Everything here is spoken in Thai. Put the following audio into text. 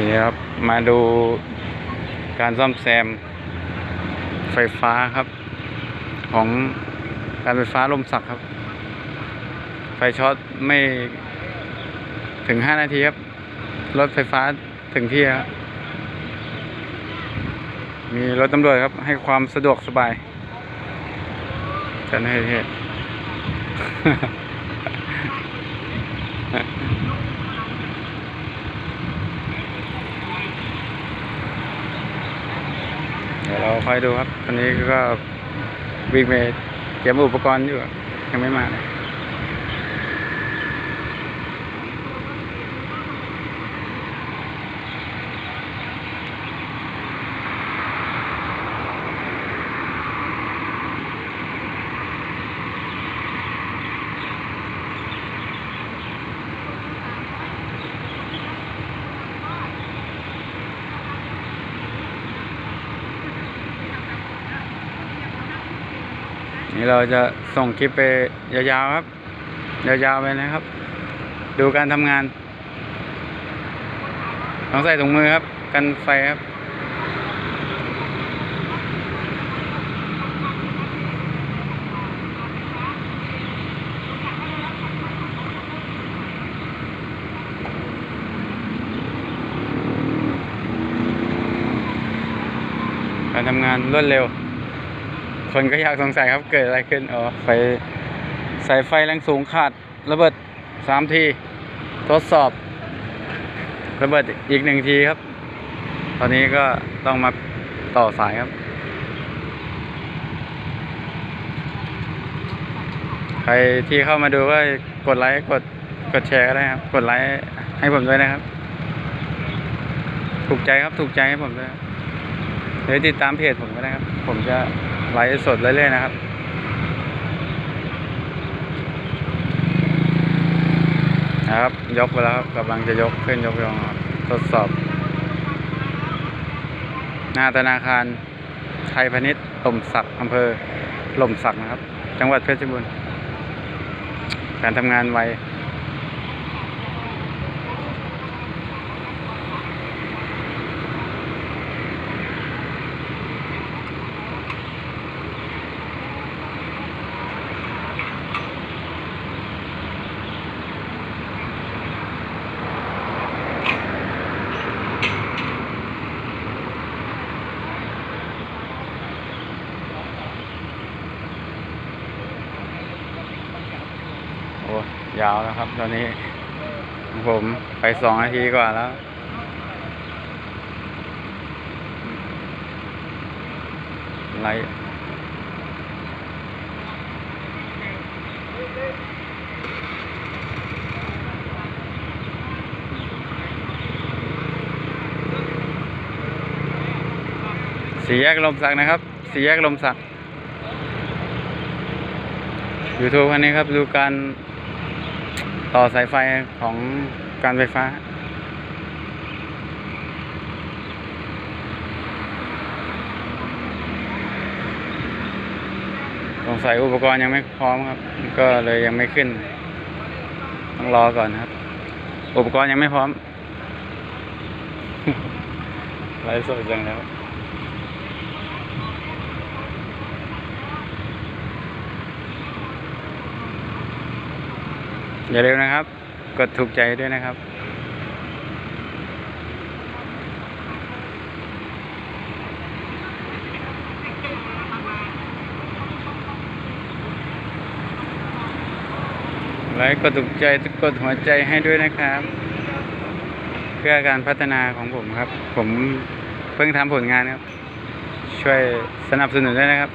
นี่ครับ มาดูการซ่อมแซมไฟฟ้าครับ ของการไฟฟ้าลมสักครับ ไฟช็อตไม่ถึงห้านาทีครับ รถไฟฟ้าถึงที่ครับมีรถตำรวจครับ ให้ความสะดวกสบายกันให้เหตุ ดี๋ยวเราคอยดูครับ ตอนนี้ก็วิ่งไปเตรียมอุปกรณ์อยู่ยังไม่มาเลย นี่เราจะส่งคลิปไปยาวๆครับ ยาวๆไปนะครับ ดูการทำงานต้องใส่ถุงมือครับ กันไฟครับการทำงานรวดเร็ว คนก็อยากสงสัยครับเกิดอะไรขึ้นอ๋อไฟสายไฟแรงสูงขาดระเบิดสามทีทดสอบ ระเบิดอีกหนึ่งทีครับ ตอนนี้ก็ต้องมาต่อสายครับใครที่เข้ามาดูก็กดไลค์กดกดแชร์ก็ได้ครับ กดไลค์ให้ผมด้วยนะครับ ถูกใจครับถูกใจให้ผมด้วยหรือติดตามเพจผมก็ได้ครับ ผมจะ ไลฟ์สดเรื่อยๆนะครับนะครับยกไปแล้วครับกำลังจะยกขึ้นยกลงครับทดสอบ หน้าธนาคารไทยพาณิชย์หล่มสักอำเภอหล่มสักนะครับ จังหวัดเพชรบูรณ์การทำงานไว อ้ยาวแล้วครับ ตอนนี้ ผมไปสองนาทีกว่าแล้วไลสี่แยกลมสักนะครับสี่แยกลมสัก YouTube คันนี้ครับ ดูการ ต่อสายไฟของการไฟฟ้า สงสัยอุปกรณ์ยังไม่พร้อมครับ ก็เลยยังไม่ขึ้น ต้องรอก่อนครับ อุปกรณ์ยังไม่พร้อมไลฟ์สดจังแล้ว อย่าลืมนะครับ กดถูกใจด้วยนะครับไลค์กดถูกใจกดหัวใจให้ด้วยนะครับ เพื่อการพัฒนาของผมครับ ผมเพิ่งทำผลงานครับ ช่วยสนับสนุนด้วยนะครับ